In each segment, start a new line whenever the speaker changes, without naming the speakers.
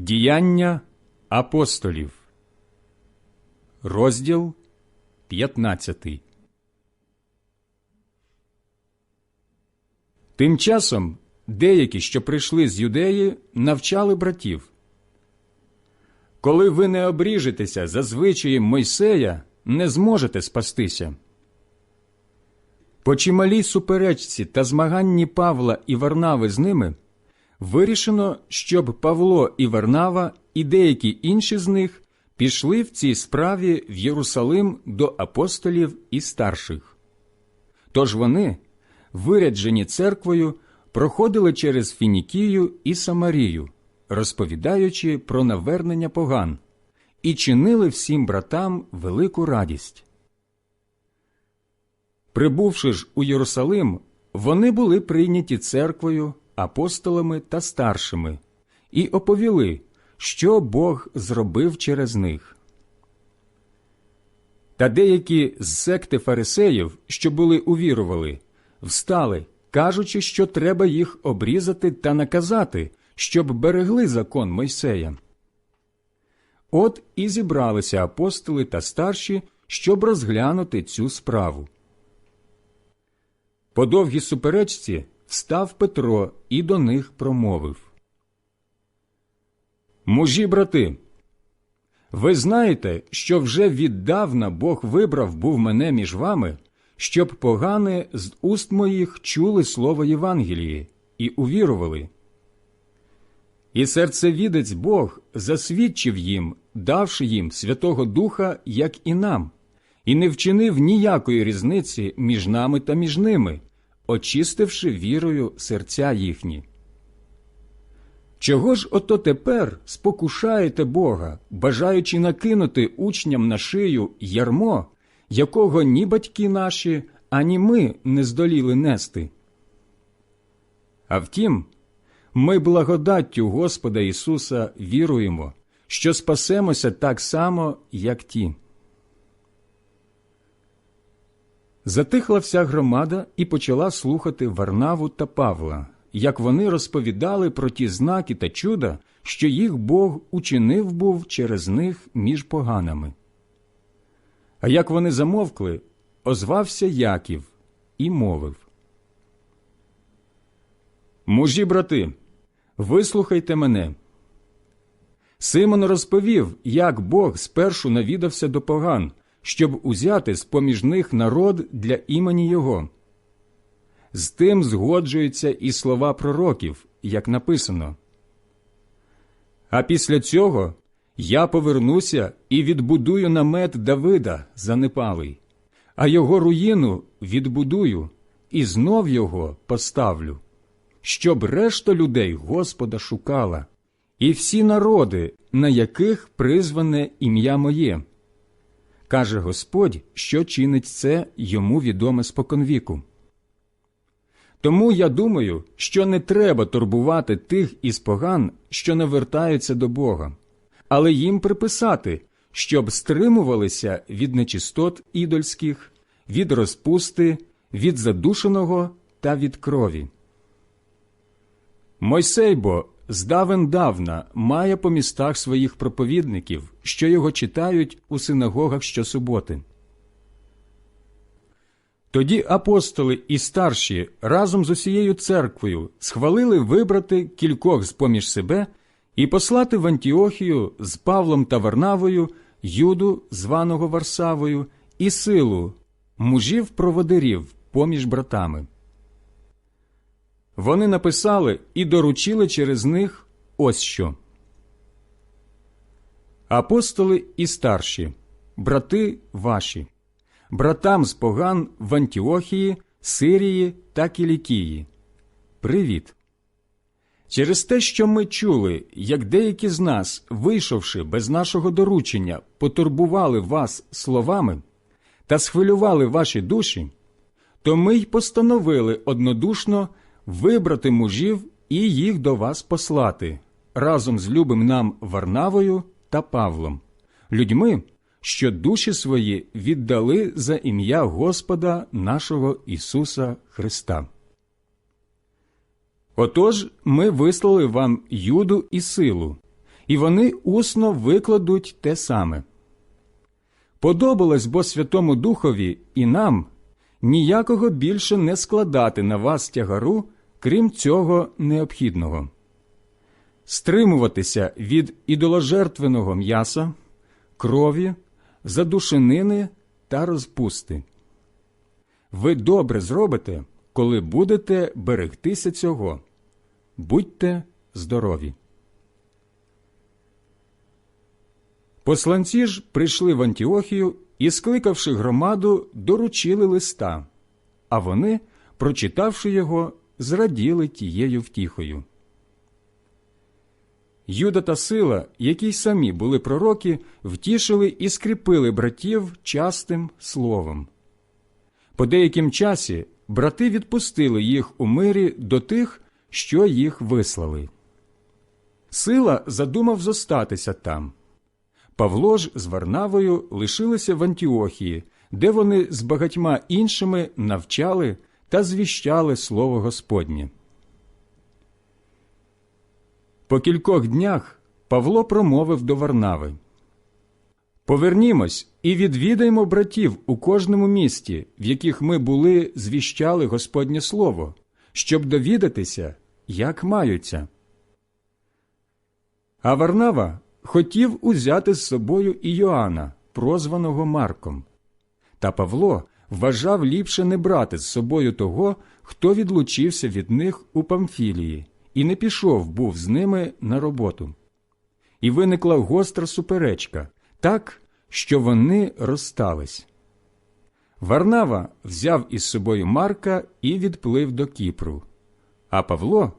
Діяння апостолів, розділ 15. Тим часом деякі, що прийшли з юдеї, навчали братів. Коли ви не обріжетеся за звичаєм Мойсея, не зможете спастися. По чималій суперечці та змаганні Павла і Варнави з ними вирішено, щоб Павло і Варнава і деякі інші з них пішли в цій справі в Єрусалим до апостолів і старших. Тож вони, виряджені церквою, проходили через Фінікію і Самарію, розповідаючи про навернення поган, і чинили всім братам велику радість. Прибувши ж у Єрусалим, вони були прийняті церквою, апостолами та старшими, і оповіли, що Бог зробив через них. Та деякі з секти фарисеїв, що були увірували, встали, кажучи, що треба їх обрізати та наказати, щоб берегли закон Мойсея. От і зібралися апостоли та старші, щоб розглянути цю справу. По довгій суперечці встав Петро і до них промовив. Мужі брати, ви знаєте, що вже віддавна Бог вибрав був мене між вами, щоб погане з уст моїх чули слово Євангелії і увірували. І серцевідець Бог засвідчив їм, давши їм Святого Духа, як і нам, і не вчинив ніякої різниці між нами та між ними, очистивши вірою серця їхні. Чого ж ото тепер спокушаєте Бога, бажаючи накинути учням на шию ярмо, якого ні батьки наші, ані ми не здоліли нести? А втім, ми благодаттю Господа Ісуса віруємо, що спасемося так само, як ті. Затихла вся громада і почала слухати Варнаву та Павла, як вони розповідали про ті знаки та чуда, що їх Бог учинив був через них між поганами. А як вони замовкли, озвався Яків і мовив Мужі брати, вислухайте мене. Симон розповів, як Бог спершу навідався до поган, щоб узяти з поміж них народ для імені Його. З тим згоджуються і слова пророків, як написано. А після цього я повернуся і відбудую намет Давида занепалий, а його руїну відбудую і знов його поставлю, щоб решта людей Господа шукала, і всі народи, на яких призване ім'я моє. Каже Господь, що чинить це йому відоме споконвіку. Тому я думаю, що не треба турбувати тих із поган, що не вертаються до Бога, але їм приписати, щоб стримувалися від нечистот ідольських, від розпусти, від задушеного та від крові. Мойсей здавен давна має по містах своїх проповідників, що його читають у синагогах щосуботи. Тоді апостоли і старші разом з усією церквою схвалили вибрати кількох з поміж себе і послати в Антіохію з Павлом та Варнавою, Юду, званого Варсавою, і силу, мужів проводирів поміж братами. Вони написали і доручили через них ось що. Апостоли і старші, брати ваші, братам з поган в Антіохії, Сирії та Кілікії. Привіт! Через те, що ми чули, як деякі з нас, вийшовши без нашого доручення, потурбували вас словами та схвилювали ваші душі, то ми й постановили однодушно вибрати мужів і їх до вас послати разом з любим нам Варнавою та Павлом, людьми, що душі свої віддали за ім'я Господа нашого Ісуса Христа. Отож ми вислали вам юду і силу, і вони усно викладуть те саме. Подобалось бо Святому Духові і нам ніякого більше не складати на вас тягару, крім цього необхідного стримуватися від ідоложертвеного м'яса, крові, задушенини та розпусти. Ви добре зробите, коли будете берегтися цього. Будьте здорові. Посланці ж прийшли в Антіохію і, скликавши громаду, доручили листа, а вони, прочитавши його, зраділи тією втіхою. Юда та сила, які й самі були пророки, втішили і скріпили братів частим словом. По деяким часі брати відпустили їх у мирі до тих, що їх вислали. Сила задумав зостатися там. Павло ж з Варнавою лишилися в Антіохії, де вони з багатьма іншими навчали та звіщали слово Господнє. По кількох днях Павло промовив до Варнави Повернімось і відвідаймо братів у кожному місті, в яких ми були, звіщали Господнє Слово, щоб довідатися, як маються. А Варнава хотів узяти з собою і Йоанна, прозваного Марком. Та Павло вважав ліпше не брати з собою того, хто відлучився від них у Памфілії і не пішов був з ними на роботу. І виникла гостра суперечка, так, що вони розстались. Варнава взяв із собою Марка і відплив до Кіпру, а Павло,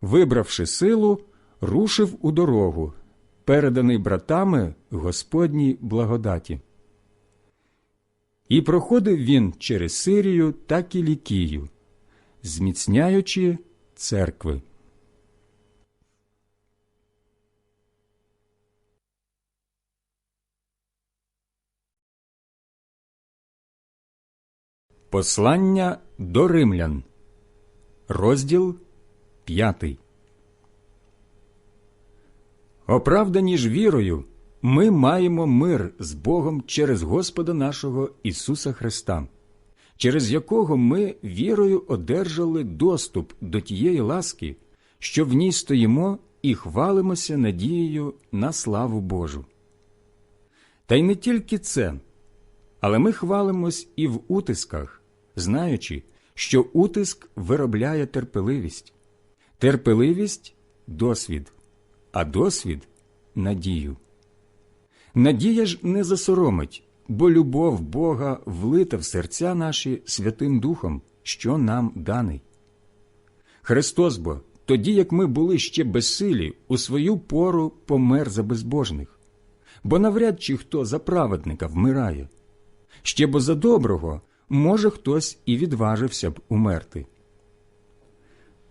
вибравши силу, рушив у дорогу, переданий братами Господній благодаті. І проходив він через Сирію та Кілікію, зміцняючи церкви. Послання до римлян, розділ п'ятий. Оправдані ж вірою, ми маємо мир з Богом через Господа нашого Ісуса Христа, через якого ми вірою одержали доступ до тієї ласки, що в ній стоїмо і хвалимося надією на славу Божу. Та й не тільки це, але ми хвалимось і в утисках знаючи, що утиск виробляє терпеливість, терпеливість досвід, а досвід надію. Надія ж не засоромить, бо любов Бога влита в серця наші Святим Духом, що нам даний. Христос бо, тоді як ми були ще безсилі, у свою пору помер за безбожних, бо навряд чи хто за праведника вмирає, ще бо за доброго може, хтось і відважився б умерти.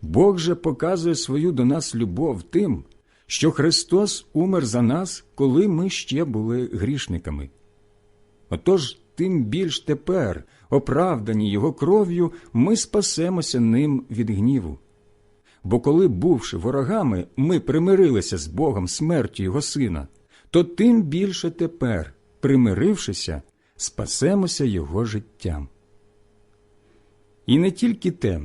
Бог же показує свою до нас любов тим, що Христос умер за нас, коли ми ще були грішниками. Отож, тим більш тепер, оправдані Його кров'ю, ми спасемося ним від гніву. Бо коли, бувши ворогами, ми примирилися з Богом смертю Його Сина, то тим більше тепер, примирившися, спасемося Його життям. І не тільки те,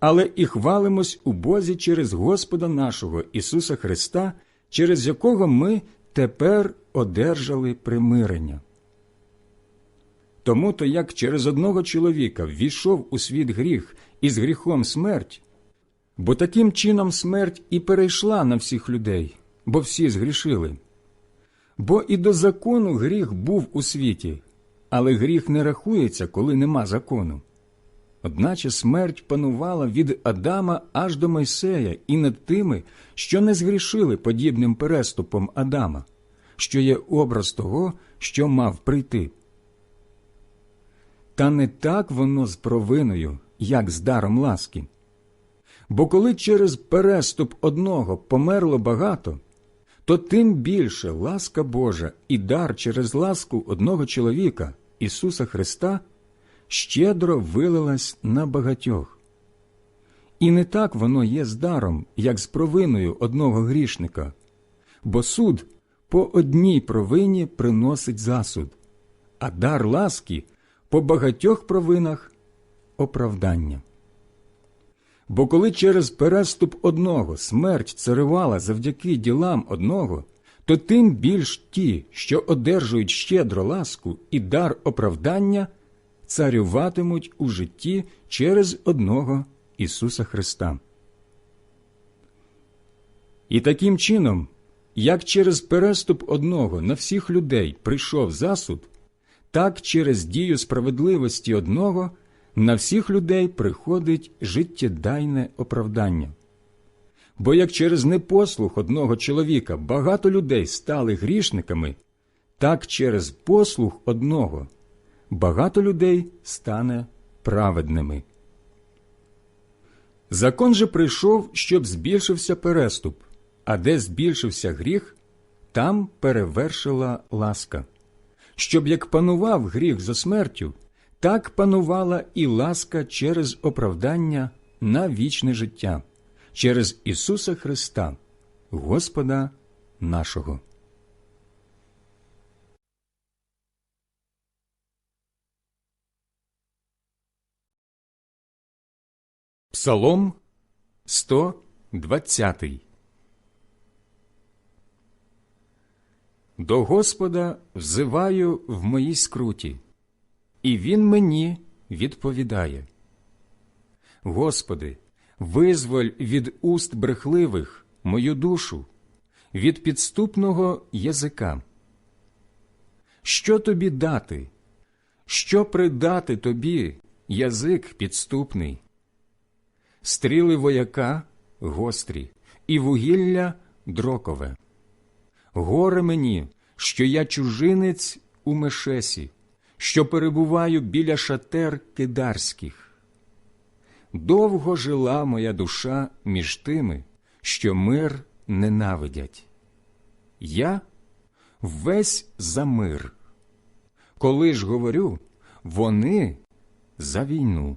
але і хвалимось у Бозі через Господа нашого Ісуса Христа, через якого ми тепер одержали примирення. Тому то як через одного чоловіка ввійшов у світ гріх і з гріхом смерть, бо таким чином смерть і перейшла на всіх людей, бо всі згрішили. Бо і до закону гріх був у світі, але гріх не рахується, коли нема закону. Одначе смерть панувала від Адама аж до Мойсея і над тими, що не згрішили подібним переступом Адама, що є образ того, що мав прийти. Та не так воно з провиною, як з даром ласки. Бо коли через переступ одного померло багато, то тим більше ласка Божа і дар через ласку одного чоловіка, Ісуса Христа щедро вилилась на багатьох. І не так воно є з даром, як з провиною одного грішника. бо суд по одній провині приносить засуд, а дар ласки по багатьох провинах оправдання. Бо коли через переступ одного смерть царювала завдяки ділам одного, то тим більш ті, що одержують щедро ласку і дар оправдання, царюватимуть у житті через одного Ісуса Христа. І таким чином, як через переступ одного на всіх людей прийшов засуд, так через дію справедливості одного на всіх людей приходить життєдайне оправдання. Бо як через непослух одного чоловіка багато людей стали грішниками, так через послух одного багато людей стане праведними. Закон же прийшов, щоб збільшився переступ, а де збільшився гріх, там перевершила ласка, щоб як панував гріх за смертю, так панувала і ласка через оправдання на вічне життя, через Ісуса Христа, Господа нашого. Псалом 120 До Господа взиваю в моїй скруті, і Він мені відповідає. Господи, визволь від уст брехливих мою душу, від підступного язика. Що тобі дати? Що придати тобі язик підступний? Стріли вояка гострі, і вугілля дрокове. Горе мені, що я чужинець у мешесі, що перебуваю біля шатер кидарських. Довго жила моя душа між тими, що мир ненавидять. Я весь за мир. Коли ж говорю, вони за війну.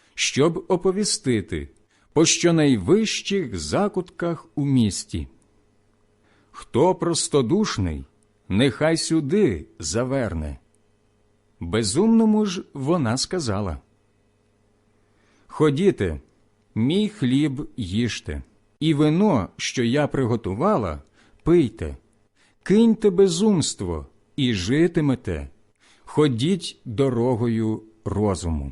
щоб оповістити по щонайвищих закутках у місті. Хто простодушний, нехай сюди заверне. Безумному ж вона сказала Ходіте, мій хліб їжте, і вино, що я приготувала, пийте, киньте безумство і житимете, ходіть дорогою розуму.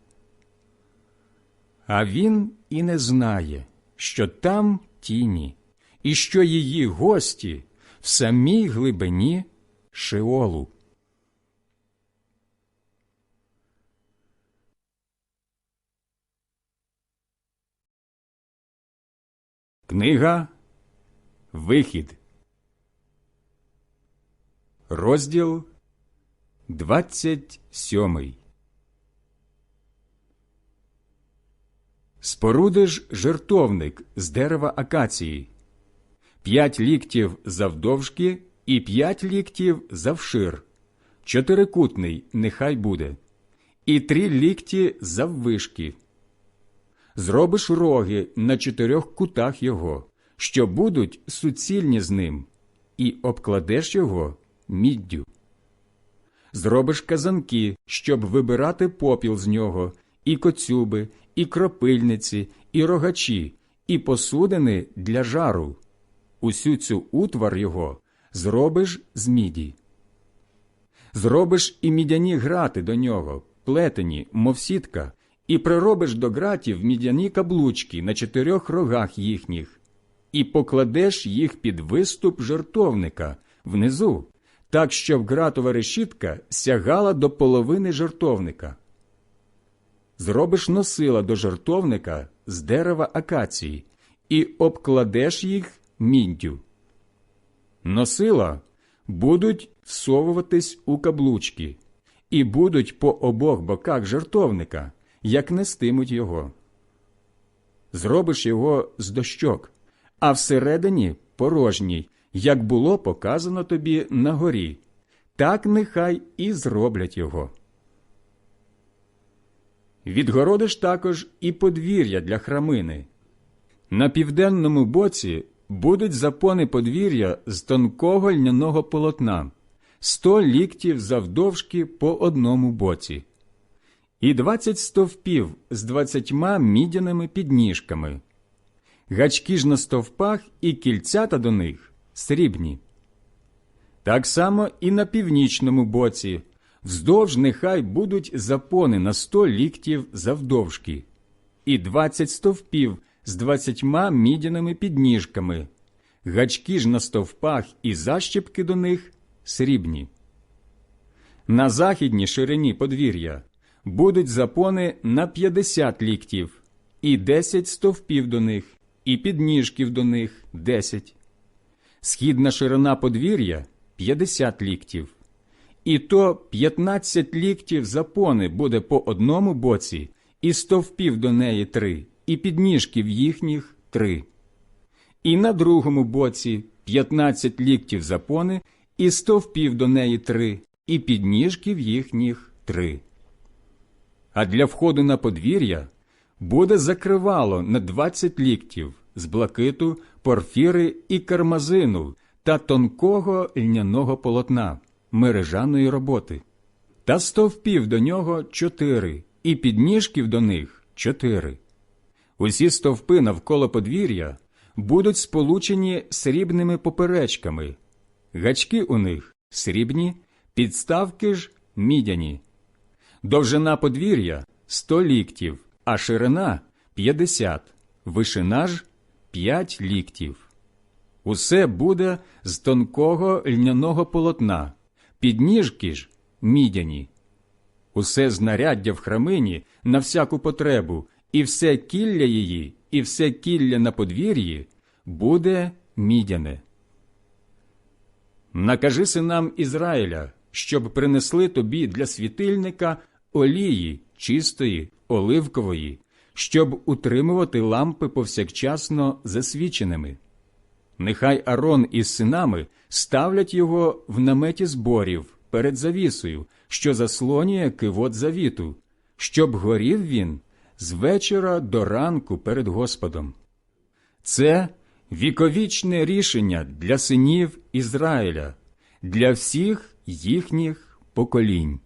А він і не знає, що там тіні, і що її гості в самій глибині Шеолу. Книга Вихід. Розділ 27 Спорудиш жертовник з дерева акації, п'ять ліктів завдовжки і п'ять ліктів завшир, чотирикутний нехай буде, і три лікті заввишки. Зробиш роги на чотирьох кутах його, що будуть суцільні з ним, і обкладеш його міддю. Зробиш казанки, щоб вибирати попіл з нього, і коцюби, і кропильниці, і рогачі, і посудини для жару. Усю цю утвар його зробиш з міді. Зробиш і мідяні грати до нього, плетені, мов сітка, і приробиш до гратів мідяні каблучки на чотирьох рогах їхніх, і покладеш їх під виступ жертовника внизу, так щоб гратова решітка сягала до половини жертовника. Зробиш носила до жертовника з дерева акації і обкладеш їх міддю. Носила будуть всовуватись у каблучки і будуть по обох боках жертовника, як нестимуть його. Зробиш його з дощок, а всередині порожній, як було показано тобі на горі, так нехай і зроблять його. Відгородиш також і подвір'я для храмини. На південному боці будуть запони подвір'я з тонкого льняного полотна, сто ліктів завдовжки по одному боці, і двадцять стовпів з двадцятьма мідяними підніжками. Гачки ж на стовпах і кільцята до них срібні. Так само і на північному боці, вздовж нехай будуть запони на сто ліктів завдовжки, і двадцять стовпів з двадцятьма мідяними підніжками, гачки ж на стовпах і защіпки до них срібні. На західній ширині подвір'я будуть запони на п'ятдесят ліктів, і десять стовпів до них, і підніжків до них десять. Східна ширина подвір'я п'ятдесят ліктів. І то п'ятнадцять ліктів запони буде по одному боці, і стовпів до неї три, і підніжків їхніх три. І на другому боці п'ятнадцять ліктів запони, і стовпів до неї три, і підніжків їхніх три. А для входу на подвір'я буде закривало на двадцять ліктів з блакиту, порфіри і кармазину та тонкого льняного полотна мережаної роботи, та стовпів до нього чотири, і підніжків до них чотири. Усі стовпи навколо подвір'я будуть сполучені срібними поперечками, гачки у них срібні, підставки ж мідяні. Довжина подвір'я сто ліктів, а ширина п'ятдесят, вишина ж п'ять ліктів. Усе буде з тонкого льняного полотна, підніжки ж мідяні. Усе знаряддя в храмині на всяку потребу, і все кілля її, і все кілля на подвір'ї буде мідяне. Накажи синам Ізраїля, щоб принесли тобі для світильника олії чистої, оливкової, щоб утримувати лампи повсякчасно засвіченими. Нехай Арон із синами ставлять його в наметі зборів перед завісою, що заслонює кивот завіту, щоб горів він з вечора до ранку перед Господом. Це віковічне рішення для синів Ізраїля, для всіх їхніх поколінь.